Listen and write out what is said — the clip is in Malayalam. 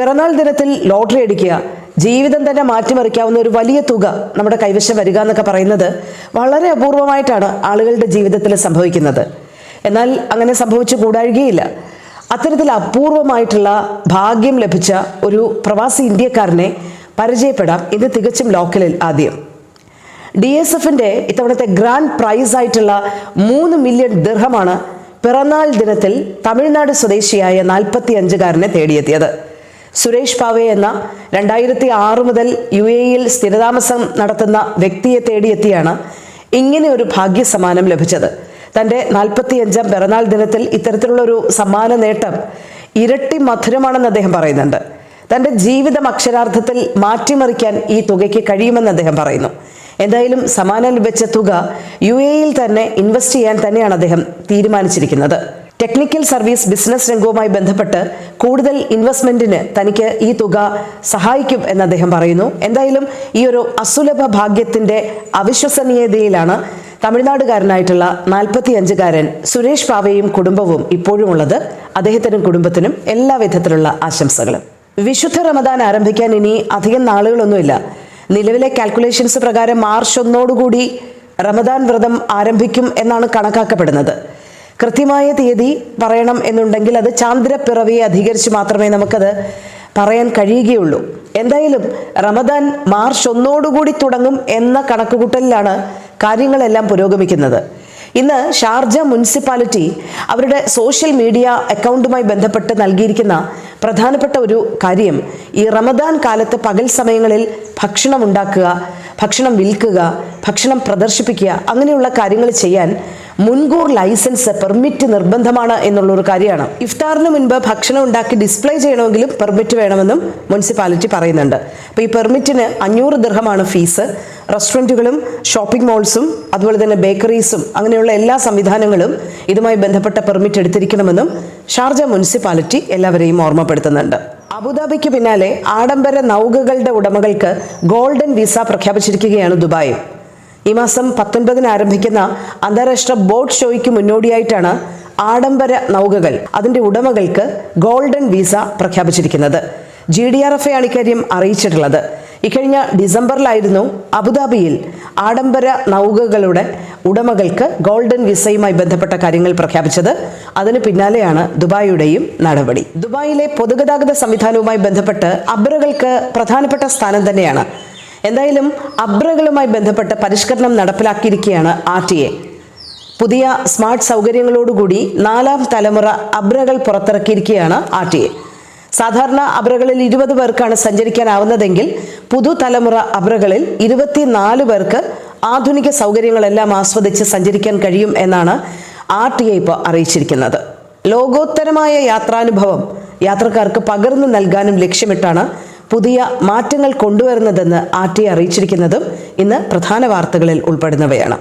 പിറന്നാൾ ദിനത്തിൽ ലോട്ടറി അടിക്കുക ജീവിതം തന്നെ മാറ്റിമറിക്കാവുന്ന ഒരു വലിയ തുക നമ്മുടെ കൈവശം വരിക എന്നൊക്കെ പറയുന്നത് വളരെ അപൂർവമായിട്ടാണ് ആളുകളുടെ ജീവിതത്തിൽ സംഭവിക്കുന്നത്. എന്നാൽ അങ്ങനെ സംഭവിച്ചു കൂടാഴുകയില്ല. അത്തരത്തിൽ അപൂർവമായിട്ടുള്ള ഭാഗ്യം ലഭിച്ച ഒരു പ്രവാസി ഇന്ത്യക്കാരനെ പരിചയപ്പെടാം. ഇത് തികച്ചും ലോക്കലിൽ ആദ്യം. ഡി എസ് എഫിന്റെ ഇത്തവണത്തെ ഗ്രാൻഡ് പ്രൈസ് ആയിട്ടുള്ള മൂന്ന് മില്യൺ ദിർഹമാണ് പിറന്നാൾ ദിനത്തിൽ തമിഴ്നാട് സ്വദേശിയായ നാൽപ്പത്തി അഞ്ചുകാരനെ തേടിയെത്തിയത്. സുരേഷ് പാവേ എന്ന രണ്ടായിരത്തി ആറ് മുതൽ യു എ യിൽ സ്ഥിരതാമസം നടത്തുന്ന വ്യക്തിയെ തേടിയെത്തിയാണ് ഇങ്ങനെ ഒരു ഭാഗ്യസമ്മാനം ലഭിച്ചത്. തന്റെ നാൽപ്പത്തിയഞ്ചാം പിറന്നാൾ ദിനത്തിൽ ഇത്തരത്തിലുള്ള ഒരു സമ്മാന നേട്ടം ഇരട്ടി മധുരമാണെന്ന് അദ്ദേഹം പറയുന്നുണ്ട്. തന്റെ ജീവിതം അക്ഷരാർത്ഥത്തിൽ മാറ്റിമറിക്കാൻ ഈ തുകയ്ക്ക് കഴിയുമെന്ന് അദ്ദേഹം പറയുന്നു. എന്തായാലും സമാനം ലഭിച്ച തുക യു എയിൽ തന്നെ ഇൻവെസ്റ്റ് ചെയ്യാൻ തന്നെയാണ് അദ്ദേഹം തീരുമാനിച്ചിരിക്കുന്നത്. ടെക്നിക്കൽ സർവീസ് ബിസിനസ് രംഗവുമായി ബന്ധപ്പെട്ട് കൂടുതൽ ഇൻവെസ്റ്റ്മെന്റിന് തനിക്ക് ഈ തുക സഹായിക്കും എന്ന് അദ്ദേഹം പറയുന്നു. എന്തായാലും ഈ ഒരു അസുലഭ ഭാഗ്യത്തിന്റെ അവിശ്വസനീയതയിലാണ് തമിഴ്നാടുകാരനായിട്ടുള്ള നാൽപ്പത്തിയഞ്ചുകാരൻ സുരേഷ് പാവയും കുടുംബവും ഇപ്പോഴുമുള്ളത്. അദ്ദേഹത്തിനും കുടുംബത്തിനും എല്ലാവിധത്തിലുള്ള ആശംസകളും. വിശുദ്ധ റമദാൻ ആരംഭിക്കാൻ ഇനി അധികം നാളുകളൊന്നുമില്ല. നിലവിലെ കാൽക്കുലേഷൻസ് പ്രകാരം മാർച്ച് ഒന്നോടുകൂടി റമദാൻ വ്രതം ആരംഭിക്കും എന്നാണ് കണക്കാക്കപ്പെടുന്നത്. കൃത്യമായ തീയതി പറയണം എന്നുണ്ടെങ്കിൽ അത് ചാന്ദ്രപ്പിറവിയെ അധികരിച്ച് മാത്രമേ നമുക്കത് പറയാൻ കഴിയുകയുള്ളൂ. എന്തായാലും റമദാൻ മാർച്ച് ഒന്നോടുകൂടി തുടങ്ങും എന്ന കണക്കുകൂട്ടലിലാണ് കാര്യങ്ങളെല്ലാം പുരോഗമിക്കുന്നത്. ഇന്ന് ഷാർജ മുനിസിപ്പാലിറ്റി അവരുടെ സോഷ്യൽ മീഡിയ അക്കൗണ്ടുമായി ബന്ധപ്പെട്ട് നൽകിയിരിക്കുന്ന പ്രധാനപ്പെട്ട ഒരു കാര്യം ഈ റമദാൻ കാലത്ത് പകൽ സമയങ്ങളിൽ ഭക്ഷണം ഉണ്ടാക്കുക ഭക്ഷണം വിൽക്കുക ഭക്ഷണം പ്രദർശിപ്പിക്കുക അങ്ങനെയുള്ള കാര്യങ്ങൾ ചെയ്യാൻ മുൻകൂർ ലൈസൻസ് പെർമിറ്റ് നിർബന്ധമാണ് എന്നുള്ള ഒരു കാര്യമാണ്. ഇഫ്താറിന് മുൻപ് ഭക്ഷണം ഉണ്ടാക്കി ഡിസ്പ്ലേ ചെയ്യണമെങ്കിലും പെർമിറ്റ് വേണമെന്നും മുനിസിപ്പാലിറ്റി പറയുന്നുണ്ട്. അപ്പോൾ ഈ പെർമിറ്റിന് അഞ്ഞൂറ് ദൃഹമാണ് ഫീസ്. റെസ്റ്റോറന്റുകളും ഷോപ്പിംഗ് മോൾസും അതുപോലെ തന്നെ ബേക്കറീസും അങ്ങനെയുള്ള എല്ലാ സംവിധാനങ്ങളും ഇതുമായി ബന്ധപ്പെട്ട പെർമിറ്റ് എടുത്തിരിക്കണമെന്നും ഷാർജ മുനിസിപ്പാലിറ്റി എല്ലാവരെയും ഓർമ്മപ്പെടുത്തുന്നുണ്ട്. അബുദാബിക്ക് പിന്നാലെ ആഡംബര നൗകകളുടെ ഉടമകൾക്ക് ഗോൾഡൻ വിസ പ്രഖ്യാപിച്ചിരിക്കുകയാണ് ദുബായ് ഈ മാസം പത്തൊൻപതിന് ആരംഭിക്കുന്ന അന്താരാഷ്ട്ര ബോട്ട് ഷോയ്ക്ക് മുന്നോടിയായിട്ടാണ് ആഡംബര നൗകകൾ അതിന്റെ ഉടമകൾക്ക് ഗോൾഡൻ വിസ പ്രഖ്യാപിച്ചിരിക്കുന്നത്. ജി ഡി ആർ എഫ് ആണ് ഇക്കാര്യം അറിയിച്ചിട്ടുള്ളത്. ഇക്കഴിഞ്ഞ ഡിസംബറിലായിരുന്നു അബുദാബിയിൽ ആഡംബര നൗകകളുടെ ഉടമകൾക്ക് ഗോൾഡൻ വിസയുമായി ബന്ധപ്പെട്ട കാര്യങ്ങൾ പ്രഖ്യാപിച്ചത്. അതിന് പിന്നാലെയാണ് ദുബായിയുടെയും നടപടി. ദുബായിലെ പൊതുഗതാഗത സംവിധാനവുമായി ബന്ധപ്പെട്ട് അബ്രകൾക്ക് പ്രധാനപ്പെട്ട സ്ഥാനം തന്നെയാണ് എന്തായാലും അബ്രകളുമായി ബന്ധപ്പെട്ട പരിഷ്കരണം നടപ്പിലാക്കിയിരിക്കുകയാണ് ആർ ടി എ. പുതിയ സ്മാർട്ട് സൗകര്യങ്ങളോടുകൂടി നാലാം തലമുറ അബ്രകൾ പുറത്തിറക്കിയിരിക്കുകയാണ് ആർ ടി എ. സാധാരണ അബ്രകളിൽ ഇരുപത് പേർക്കാണ് സഞ്ചരിക്കാനാവുന്നതെങ്കിൽ പുതുതലമുറ അബ്രകളിൽ ഇരുപത്തിനാല് പേർക്ക് ആധുനിക സൗകര്യങ്ങളെല്ലാം ആസ്വദിച്ച് സഞ്ചരിക്കാൻ കഴിയും എന്നാണ് ആർ ടി ഐ ഇപ്പോൾ അറിയിച്ചിരിക്കുന്നത്. ലോകോത്തരമായ യാത്രാനുഭവം യാത്രക്കാർക്ക് പകർന്നു നൽകാനും ലക്ഷ്യമിട്ടാണ് പുതിയ മാറ്റങ്ങൾ കൊണ്ടുവരുന്നതെന്ന് ആർ ടി അറിയിച്ചിരിക്കുന്നതും ഇന്ന് പ്രധാന വാർത്തകളിൽ ഉൾപ്പെടുന്നവയാണ്.